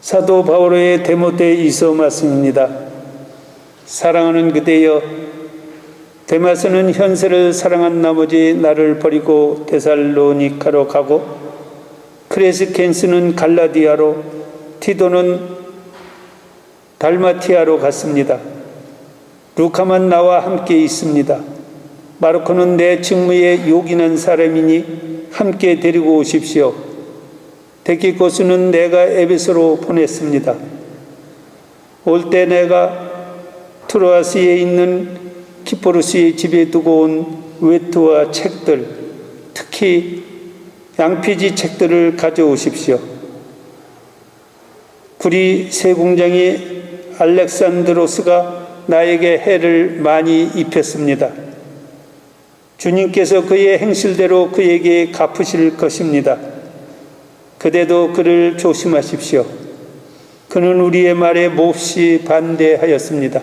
사도 바울의 데모테 이서 말씀입니다. 사랑하는 그대여 데마스는 현세를 사랑한 나머지 나를 버리고 데살로니카로 가고 크레스켄스는 갈라디아로 티도는 달마티아로 갔습니다. 루카만 나와 함께 있습니다. 마르코는 내 직무에 요긴한 사람이니 함께 데리고 오십시오. 데키코스는 내가 에베소로 보냈습니다. 올 때 내가 트로아스에 있는 키포르스의 집에 두고 온 외투와 책들, 특히 양피지 책들을 가져오십시오. 구리 세 공장이 알렉산드로스가 나에게 해를 많이 입혔습니다. 주님께서 그의 행실대로 그에게 갚으실 것입니다. 그대도 그를 조심하십시오. 그는 우리의 말에 몹시 반대하였습니다.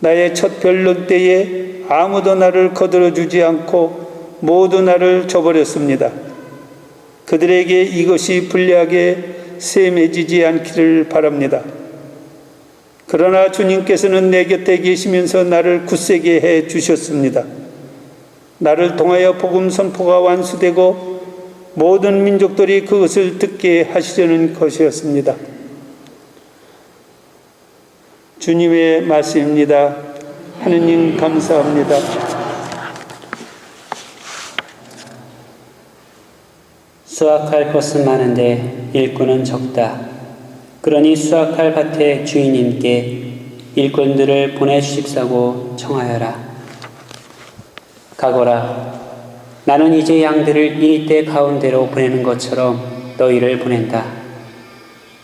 나의 첫 변론 때에 아무도 나를 거들어 주지 않고 모두 나를 줘버렸습니다. 그들에게 이것이 불리하게 셈해지지 않기를 바랍니다. 그러나 주님께서는 내 곁에 계시면서 나를 굳세게 해 주셨습니다. 나를 통하여 복음 선포가 완수되고 모든 민족들이 그것을 듣게 하시려는 것이었습니다. 주님의 말씀입니다. 하느님 감사합니다. 수확할 것은 많은데 일꾼은 적다. 그러니 수확할 밭의 주인님께 일꾼들을 보내주십사고 청하여라. 가거라. 나는 이제 양들을 이리때 가운데로 보내는 것처럼 너희를 보낸다.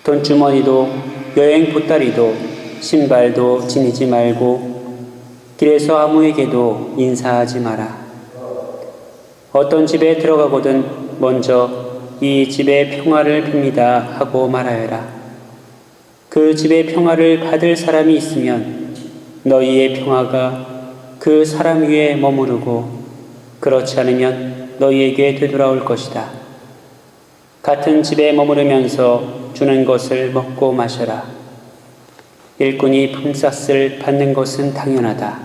돈주머니도 여행 보따리도 신발도 지니지 말고 길에서 아무에게도 인사하지 마라. 어떤 집에 들어가거든 먼저 이 집의 평화를 빕니다 하고 말하여라. 그 집의 평화를 받을 사람이 있으면 너희의 평화가 그 사람 위에 머무르고 그렇지 않으면 너희에게 되돌아올 것이다. 같은 집에 머무르면서 주는 것을 먹고 마셔라. 일꾼이 품삯을 받는 것은 당연하다.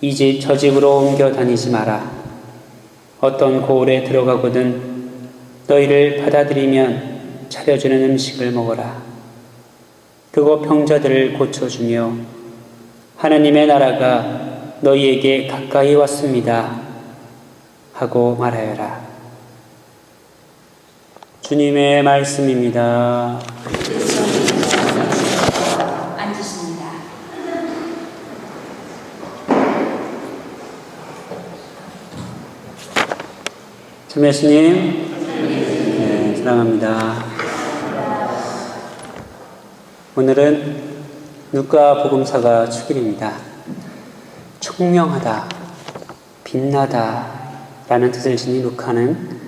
이 집 저 집으로 옮겨 다니지 마라. 어떤 고을에 들어가거든 너희를 받아들이면 차려주는 음식을 먹어라. 그거 병자들을 고쳐주며 하나님의 나라가 너희에게 가까이 왔습니다. 하고 말하여라. 주님의 말씀입니다. 앉으십니다. 참 예수님, 네, 사랑합니다. 오늘은 누가 복음사가 축일입니다. 총명하다, 빛나다 라는 뜻을 지닌 루카는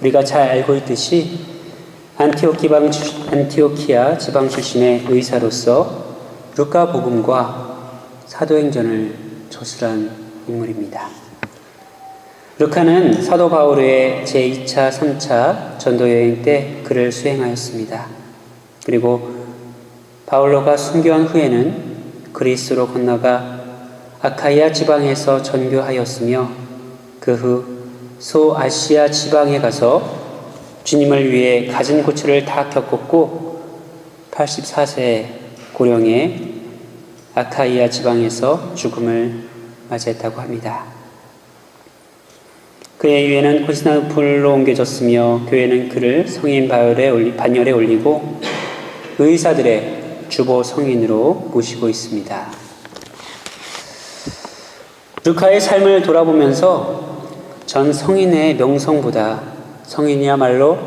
우리가 잘 알고 있듯이 안티오키아 지방 출신의 의사로서 루카 복음과 사도행전을 저술한 인물입니다. 루카는 사도 바울의 제2차, 3차 전도 여행 때 그를 수행하였습니다. 그리고 바울로가 순교한 후에는 그리스로 건너가 아카이아 지방에서 전교하였으며 그 후 소아시아 지방에 가서 주님을 위해 가진 고초를 다 겪었고 84세 고령에 아카이아 지방에서 죽음을 맞이했다고 합니다. 그의 유해는 코스나풀로 옮겨졌으며 교회는 그를 성인 바열에 반열에 올리고 의사들의 주보 성인으로 모시고 있습니다. 루카의 삶을 돌아보면서 전 성인의 명성보다 성인이야말로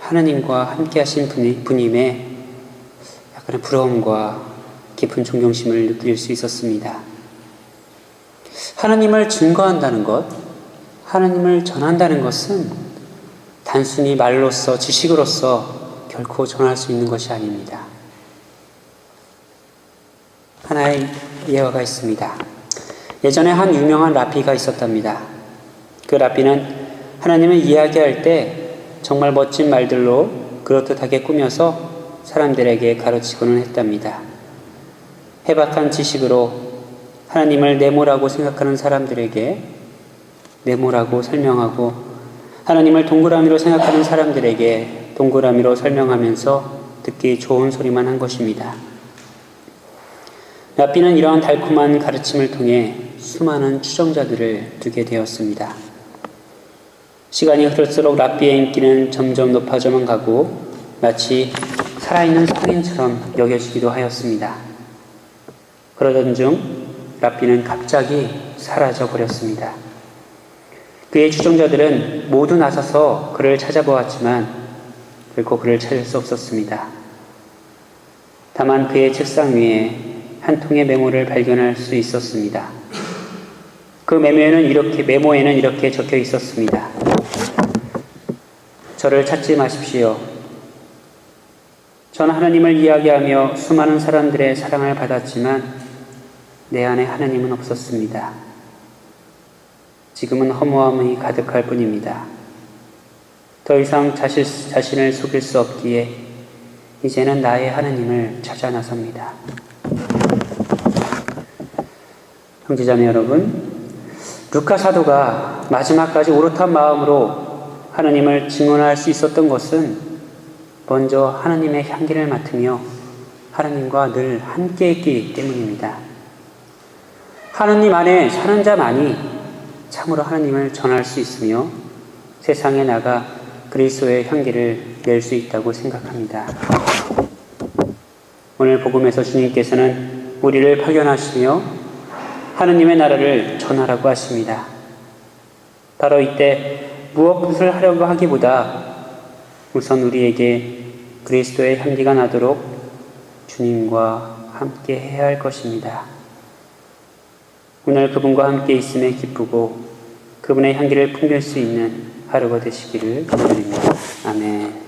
하나님과 함께 하신 분임에 약간의 부러움과 깊은 존경심을 느낄 수 있었습니다. 하나님을 증거한다는 것, 하나님을 전한다는 것은 단순히 말로써 지식으로서 결코 전할 수 있는 것이 아닙니다. 하나의 예화가 있습니다. 예전에 한 유명한 라피가 있었답니다. 그 라피는 하나님을 이야기할 때 정말 멋진 말들로 그렇듯하게 꾸며서 사람들에게 가르치고는 했답니다. 해박한 지식으로 하나님을 네모라고 생각하는 사람들에게 네모라고 설명하고 하나님을 동그라미로 생각하는 사람들에게 동그라미로 설명하면서 듣기 좋은 소리만 한 것입니다. 라비는 이러한 달콤한 가르침을 통해 수많은 추종자들을 두게 되었습니다. 시간이 흐를수록 라비의 인기는 점점 높아져만 가고 마치 살아있는 성인처럼 여겨지기도 하였습니다. 그러던 중 라비는 갑자기 사라져 버렸습니다. 그의 추종자들은 모두 나서서 그를 찾아보았지만 결코 그를 찾을 수 없었습니다. 다만 그의 책상 위에 한 통의 메모를 발견할 수 있었습니다. 그 메모에는 이렇게 메모에는 이렇게 적혀 있었습니다. 저를 찾지 마십시오. 전 하나님을 이야기하며 수많은 사람들의 사랑을 받았지만 내 안에 하나님은 없었습니다. 지금은 허무함이 가득할 뿐입니다. 더 이상 자신, 자신을 속일 수 없기에 이제는 나의 하나님을 찾아 나섭니다. 형제자매 여러분, 루카 사도가 마지막까지 오롯한 마음으로 하나님을 증언할 수 있었던 것은 먼저 하나님의 향기를 맡으며 하나님과 늘 함께 했기 때문입니다. 하나님 안에 사는 자만이 참으로 하나님을 전할 수 있으며 세상에 나가 그리스도의 향기를 낼 수 있다고 생각합니다. 오늘 복음에서 주님께서는 우리를 파견하시며 하느님의 나라를 전하라고 하십니다. 바로 이때 무엇을 하려고 하기보다 우선 우리에게 그리스도의 향기가 나도록 주님과 함께 해야 할 것입니다. 오늘 그분과 함께 있음에 기쁘고 그분의 향기를 풍길 수 있는 하루가 되시기를 기도드립니다. 아멘.